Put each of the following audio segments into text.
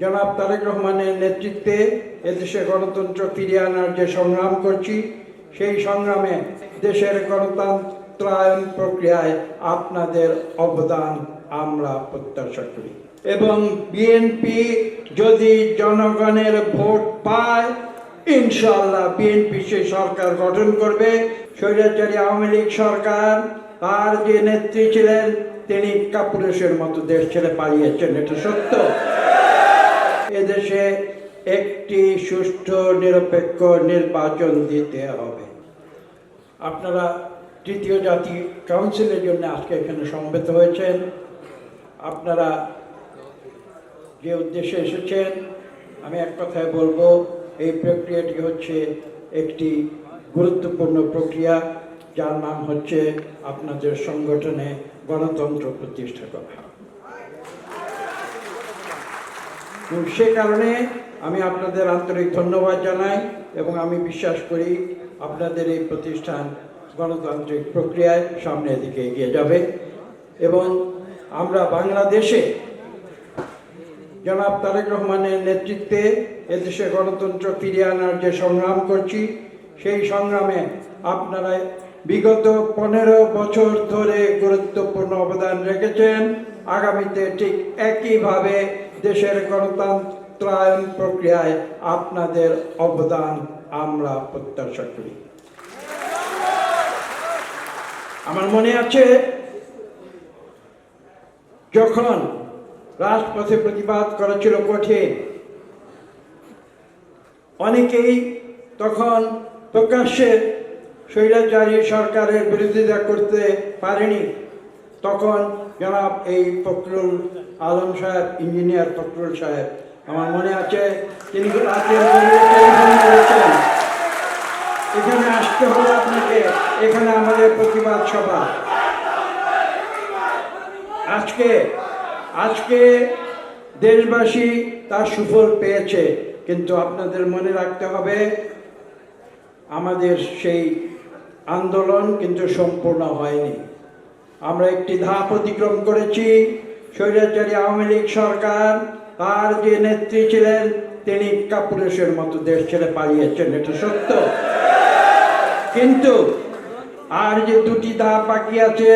জনাব তারেক রহমানের নেতৃত্বে এদেশে গণতন্ত্র ফিরিয়ে আনার যে সংগ্রাম করছি, সেই সংগ্রামে দেশের গণতন্ত্রায়ন প্রক্রিয়ায় আপনাদের অবদান আমরা প্রত্যাশা করি। এবং বিএনপি যদি জনগণের ভোট পায় ইনশাল্লাহ বিএনপি সে সরকার গঠন করবে। স্বৈরাচারী আওয়ামী লীগ সরকার, তার যে নেত্রী ছিলেন, তিনি কাপুরুষের মতো দেশ ছেড়ে পালিয়েছেন, এটা সত্য। এদেশে একটি সুষ্ঠু, নিরপেক্ষ নির্বাচন দিতে হবে। আপনারা তৃতীয় জাতি কাউন্সিলের জন্য আজকে এখানে সমবেত হয়েছেন। আপনারা যে উদ্দেশ্যে এসেছেন, আমি এক কথায় বলব, এই প্রক্রিয়াটি হচ্ছে একটি গুরুত্বপূর্ণ প্রক্রিয়া, যার নাম হচ্ছে আপনাদের সংগঠনে গণতন্ত্র প্রতিষ্ঠা করা এবং সে কারণে আমি আপনাদের আন্তরিক ধন্যবাদ জানাই এবং আমি বিশ্বাস করি আপনাদের এই প্রতিষ্ঠান গণতান্ত্রিক প্রক্রিয়ায় সামনের দিকে এগিয়ে যাবে। এবং আমরা বাংলাদেশে জনাব তারেক রহমানের নেতৃত্বে এদেশে গণতন্ত্র ফিরিয়ে আনার যে সংগ্রাম করছি, সেই সংগ্রামে আপনারা বিগত পনেরো বছর ধরে গুরুত্বপূর্ণ অবদান রেখেছেন। আগামীতে ঠিক একইভাবে দেশের গণতন্ত্রায়ন প্রক্রিয়ায় আপনাদের অবদান আমরা প্রত্যাশা করি। আমার মনে আছে, যখন রাজপথে প্রতিবাদ করা ছিল কঠিন, অনেকেই তখন প্রকাশ্যে স্বৈরাচারী সরকারের বিরোধিতা করতে পারেনি। তখন জনাব এই ফখরুল আলম সাহেব, ইঞ্জিনিয়ার ফখরুল সাহেব। আমার মনে আছে তিনি এখানে আসতে হবে আপনাকে, এখানে আমাদের প্রতিবাদ সভা। আজকে আজকে দেশবাসী তার সুফল পেয়েছে, কিন্তু আপনাদের মনে রাখতে হবে, আমাদের সেই আন্দোলন কিন্তু সম্পূর্ণ হয়নি। আমরা একটি ধাপ অতিক্রম করেছি। স্বৈরাচারী আওয়ামী লীগ সরকার তার যে নেত্রী ছিলেন, তিনি কাপুরুষের মতো দেশ ছেড়ে পালিয়েছেন, এটা সত্য। কিন্তু আর যে দুটি ধাপ বাকি আছে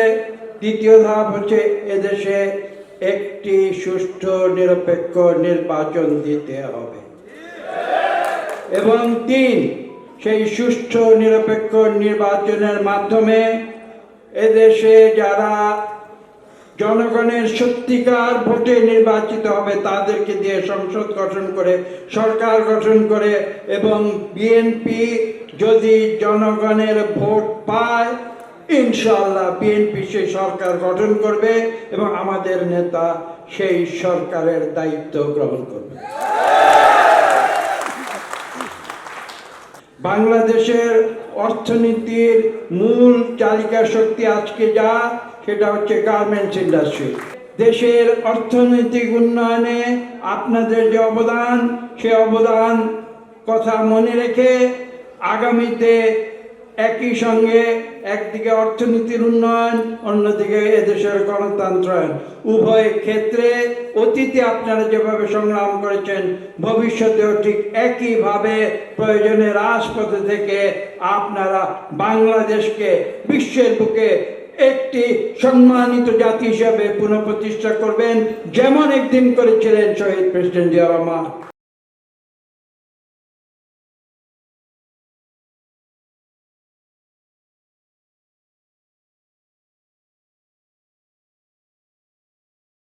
তৃতীয় ধাপ হচ্ছে এদেশে একটি সুষ্ঠু, নিরপেক্ষ নির্বাচন দিতে হবে। এবং তিন, সেই সুষ্ঠু, নিরপেক্ষ নির্বাচনের মাধ্যমে এদেশে যারা জনগণের সত্যিকার ভোটে নির্বাচিত হবে, তাদেরকে দিয়ে সংসদ গঠন করে, সরকার গঠন করে এবং বিএনপি যদি জনগণের ভোট পায় ইনশাল্লাহ বিএনপি সেই সরকার গঠন করবে এবং আমাদের নেতা সেই সরকারের দায়িত্ব গ্রহণ করবে। বাংলাদেশের অর্থনীতির মূল চালিকা শক্তি আজকে যা? সেটা হচ্ছে গার্মেন্টস ইন্ডাস্ট্রি দেশের অর্থনৈতিক উন্নয়নে আপনাদের যে অবদান, সে অবদান কথা মনে রেখে আগামীতে একই সঙ্গে একদিকে অর্থনীতির উন্নয়ন, অন্যদিকে এদেশের গণতন্ত্রায়ন উভয় ক্ষেত্রে অতীতে আপনারা যেভাবে সংগ্রাম করেছেন, ভবিষ্যতেও ঠিক একইভাবে প্রয়োজনে রাজপথে থেকে আপনারা বাংলাদেশকে বিশ্বের বুকে একটি সম্মানিত জাতি হিসাবে পুনঃপ্রতিষ্ঠা করবেন যেমন একদিন করেছিলেন শহীদ প্রেসিডেন্ট জিয়া রহমান